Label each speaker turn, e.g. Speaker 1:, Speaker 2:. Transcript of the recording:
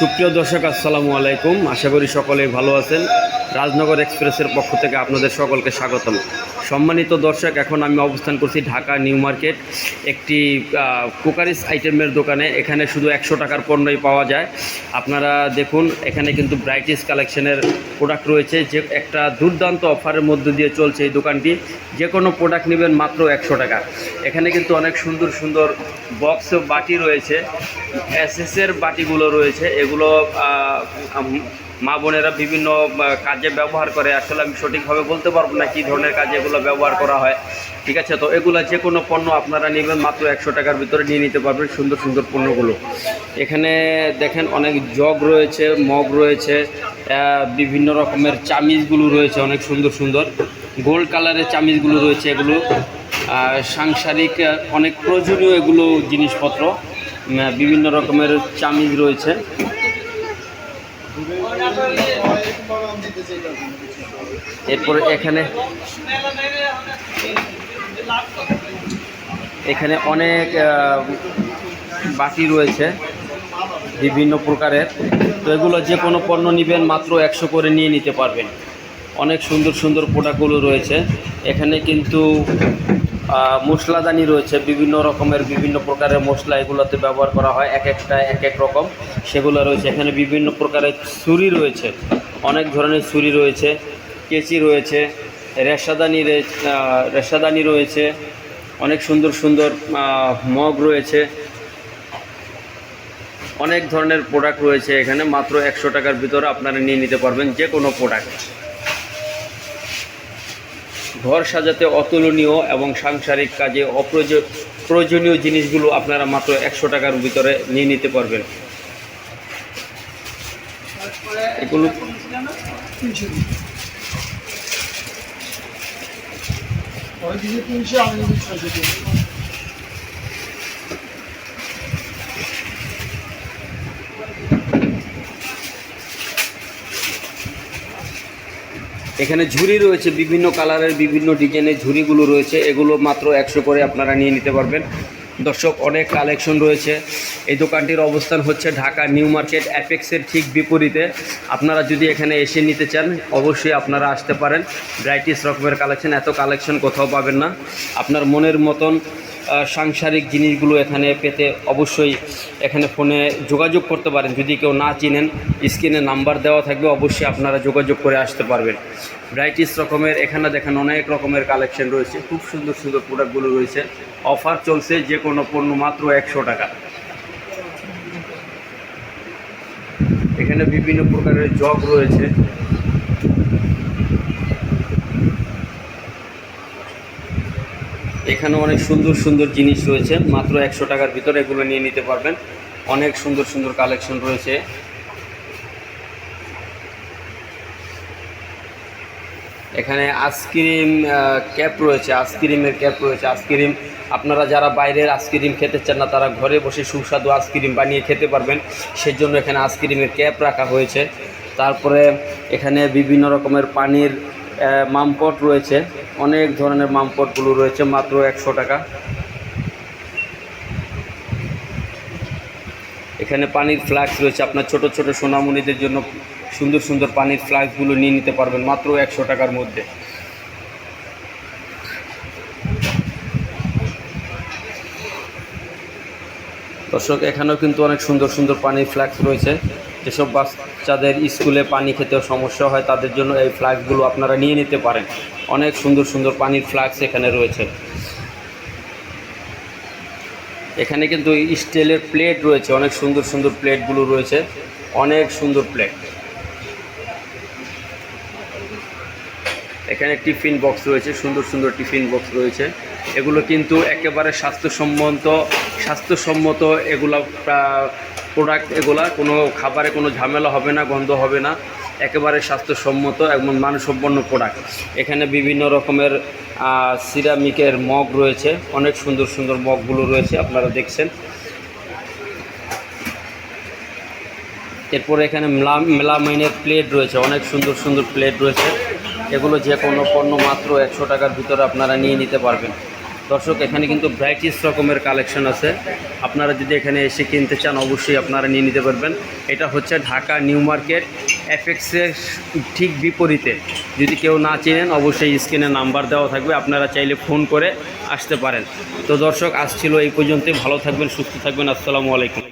Speaker 1: সুপ্রিয় দর্শক, আসসালামু আলাইকুম। আশা করি সকলেই ভালো আছেন। রাজনগর এক্সপ্রেসের পক্ষ থেকে আপনাদের সকলকে স্বাগতম। সম্মানিত দর্শক, এখন আমি অবস্থান করছি ঢাকা নিউ মার্কেট, একটি কুকারিস আইটেমের দোকানে। এখানে শুধু একশো টাকার পণ্যই পাওয়া যায়। আপনারা দেখুন, এখানে কিন্তু ব্রাইটিস কালেকশনের প্রোডাক্ট রয়েছে। যে একটা দুর্দান্ত অফারের মধ্য দিয়ে চলছে এই দোকানটি। যে কোনো প্রোডাক্ট নেবেন মাত্র একশো টাকা। এখানে কিন্তু অনেক সুন্দর সুন্দর বক্স বাটি রয়েছে। এসএসের বাটিগুলো রয়েছে। এগুলো মা বোনেরা বিভিন্ন কাজে ব্যবহার করে, আসলে আমি সঠিকভাবে বলতে পারব না কী ধরনের কাজে এগুলো ব্যবহার করা হয়। ঠিক আছে, তো এগুলো যে কোনো পণ্য আপনারা নেবেন, মাত্র একশো টাকার ভিতরে নিয়ে নিতে পারবেন সুন্দর সুন্দর পণ্যগুলো। এখানে দেখেন অনেক জগ রয়েছে, মগ রয়েছে বিভিন্ন রকমের চামিজগুলো রয়েছে, অনেক সুন্দর সুন্দর। গোল্ড কালারের চামিজগুলো রয়েছে এগুলো। সাংসারিক অনেক প্রয়োজনীয় এগুলো জিনিসপত্র। বিভিন্ন রকমের চামিজ রয়েছে। এরপরে এখানে এখানে অনেক বাটি রয়েছে, বিভিন্ন প্রকারের। তো এগুলো যে কোনো পণ্য নেবেন, মাত্র একশো করে নিয়ে নিতে পারবেন। অনেক সুন্দর সুন্দর প্রোডাক্টগুলো রয়েছে। এখানে কিন্তু মশলাদানি রয়েছে, বিভিন্ন রকমের বিভিন্ন প্রকারের মশলা এগুলোতে ব্যবহার করা হয়, এক একটা, এক এক রকম। সেগুলো রয়েছে। এখানে বিভিন্ন প্রকারের ছুরি রয়েছে, অনেক ধরনের ছুরি রয়েছে, কেচি রয়েছে, রেশাদানি রেশাদানি রয়েছে, অনেক সুন্দর সুন্দর মগ রয়েছে। অনেক ধরনের প্রোডাক্ট রয়েছে এখানে, মাত্র একশো টাকার ভিতরে আপনারা নিয়ে নিতে পারবেন যে কোনো প্রোডাক্ট ঘর সাজাতে অতুলনীয় এবং সাংসারিক কাজে অপ্রয়োজ- প্রয়োজনীয় জিনিসগুলো আপনারা মাত্র একশো টাকার ভিতরে নিয়ে নিতে পারবেন। এগুলো
Speaker 2: তিনশো আমি যদি ছয়শো দিই।
Speaker 1: এখানে ঝুড়ি রয়েছে, বিভিন্ন কালারের বিভিন্ন ডিজাইনের ঝুড়িগুলো রয়েছে। এগুলো মাত্র একশো করে আপনারা নিয়ে নিতে পারবেন। দর্শক, অনেক কালেকশন রয়েছে। এই দোকানটির অবস্থান হচ্ছে ঢাকা নিউ মার্কেট, অ্যাপেক্সের ঠিক বিপরীতে। আপনারা যদি এখানে এসে নিতে চান, অবশ্যই আপনারা আসতে পারেন। ব্রাইটিস রকমের কালেকশন, এত কালেকশন কোথাও পাবেন না। আপনার মনের মতন সাংসারিক জিনিসগুলো এখানে পেতে অবশ্যই এখানে ফোনে যোগাযোগ করতে পারেন। যদি কেউ না চিনেন, স্ক্রিনে নাম্বার দেওয়া থাকবে, অবশ্যই আপনারা যোগাযোগ করে আসতে পারবেন। ব্রাইটিস রকমের, এখানে দেখেন অনেক রকমের কালেকশন রয়েছে। খুব সুন্দর সুন্দর প্রোডাক্টগুলো রয়েছে। অফার চলছে যে কোনো পণ্য মাত্র একশো টাকা। এখানে বিভিন্ন প্রকারের জগ রয়েছে। এখানে অনেক সুন্দর সুন্দর জিনিস রয়েছে, মাত্র একশো টাকার ভিতরে এগুলো নিয়ে নিতে পারবেন। অনেক সুন্দর সুন্দর কালেকশন রয়েছে। এখানে আইসক্রিম ক্যাপ রয়েছে, আইসক্রিমের ক্যাপ রয়েছে। আইসক্রিম, আপনারা যারা বাইরের আইসক্রিম খেতে চান না, তারা ঘরে বসে সুস্বাদু আইসক্রিম বানিয়ে খেতে পারবেন। সেজন্য এখানে আইসক্রিমের ক্যাপ রাখা হয়েছে। তারপরে এখানে বিভিন্ন রকমের পানির মামপট রয়েছে। অনেক ধরনের মামপটগুলো রয়েছে, মাত্র একশো টাকা। এখানে পানির ফ্লাক্স রয়েছে। আপনার ছোট ছোট সোনামণিদের জন্য সুন্দর সুন্দর পানির ফ্লাক্সগুলো নিয়ে নিতে পারবেন, মাত্র একশো টাকার মধ্যে। দর্শক, এখানেও কিন্তু অনেক সুন্দর সুন্দর পানির ফ্ল্যাক্স রয়েছে। যেসব বাচ্চাদের স্কুলে পানি খেতেও সমস্যা হয়, তাদের জন্য এই ফ্ল্যাক্সগুলো আপনারা নিয়ে নিতে পারেন। অনেক সুন্দর সুন্দর পানির ফ্ল্যাক্স এখানে রয়েছে। এখানে কিন্তু স্টিলের প্লেট রয়েছে, অনেক সুন্দর সুন্দর প্লেটগুলো রয়েছে, অনেক সুন্দর প্লেট। এখানে টিফিন বক্স রয়েছে, সুন্দর সুন্দর টিফিন বক্স রয়েছে। এগুলো কিন্তু একেবারে স্বাস্থ্যসম্মত স্বাস্থ্যসম্মত এগুলো প্রোডাক্ট এগুলা, কোনো খাবারে কোনো ঝামেলা হবে না, গন্ধ হবে না, একেবারে স্বাস্থ্যসম্মত এবং মানসম্পন্ন প্রোডাক্ট এখানে বিভিন্ন রকমের সিরামিকের মগ রয়েছে, অনেক সুন্দর সুন্দর মগগুলো রয়েছে, আপনারা দেখছেন। এরপরে এখানে মেলা, মেলামাইনের প্লেট রয়েছে, অনেক সুন্দর সুন্দর প্লেট রয়েছে। এগুলো যে কোনো পণ্য মাত্র একশো টাকার ভিতরে আপনারা নিয়ে নিতে পারবেন। দর্শক, এখানে কিন্তু ব্রাইটিস রকমের কালেকশন আছে। আপনারা যদি এখানে এসে কিনতে চান, অবশ্যই আপনারা নিয়ে নিতে পারবেন। এটা হচ্ছে ঢাকা নিউ মার্কেট এফএক্সের ঠিক বিপরীতে। যদি কেউ না চেনেন, অবশ্যই স্ক্রিনে নাম্বার দেওয়া থাকবে। আপনারা চাইলে ফোন করে আসতে পারেন। তো দর্শক, আজ ছিল এই পর্যন্তই। ভালো থাকবেন, সুস্থ থাকবেন। আসসালামু আলাইকুম।